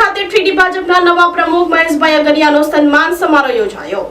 ખાતે થ્રીડી ભાજપના નવા પ્રમુખ મહેશભાઈ અગરિયાનો સન્માન સમારોહ યોજાયો.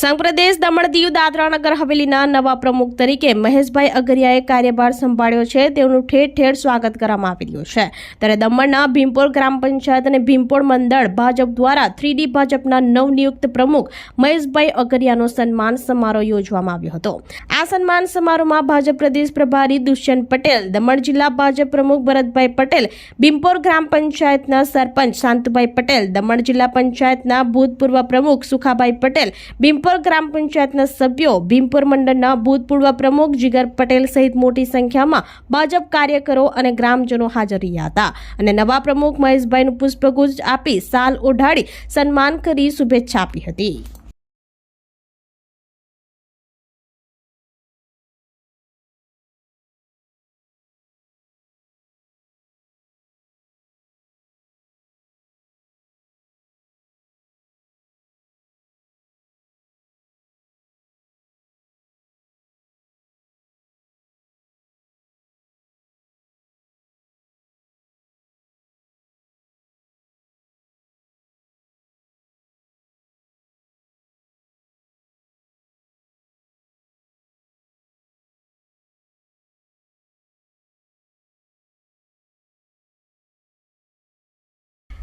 સંઘ પ્રદેશ દમણ દીવ દાદરા નગર હવેલીના નવા પ્રમુખ તરીકે મહેશભાઈ અગરિયાએ કાર્યભાર સંભાળ્યો છે. તેનું ઠેર ઠેર સ્વાગત કરવામાં આવી રહ્યું છે. ત્યારે દમણના ભીમપોર ગ્રામ પંચાયત અને ભીમપોર મંડળ ભાજપ દ્વારા થ્રીડી ભાજપના નવનિયુક્ત પ્રમુખ મહેશભાઈ અગરિયાનો સન્માન સમારોહ યોજવામાં આવ્યો હતો. આ સન્માન સમારોહમાં ભાજપ પ્રદેશ પ્રભારી દુષ્યંત પટેલ, દમણ જિલ્લા ભાજપ પ્રમુખ ભરતભાઈ પટેલ ભીમપોર ગ્રામ પંચાયતના સરપંચ શાંતુભાઈ પટેલ, દમણ જિલ્લા પંચાયતના ભૂતપૂર્વ પ્રમુખ સુખાભાઈ પટેલ ભીમપોર ગ્રામ પંચાયતના સભ્યો, ભીમપર મંડળના ભૂતપૂર્વ પ્રમુખ જીગર પટેલ સહિત મોટી સંખ્યામાં ભાજપ કાર્યકરો અને ગ્રામજનો હાજર રહ્યા હતા. અને નવા પ્રમુખ મહેશભાઈનું પુષ્પગુચ્છ આપી સાલ ઓઢાડી સન્માન કરી શુભેચ્છા આપી હતી.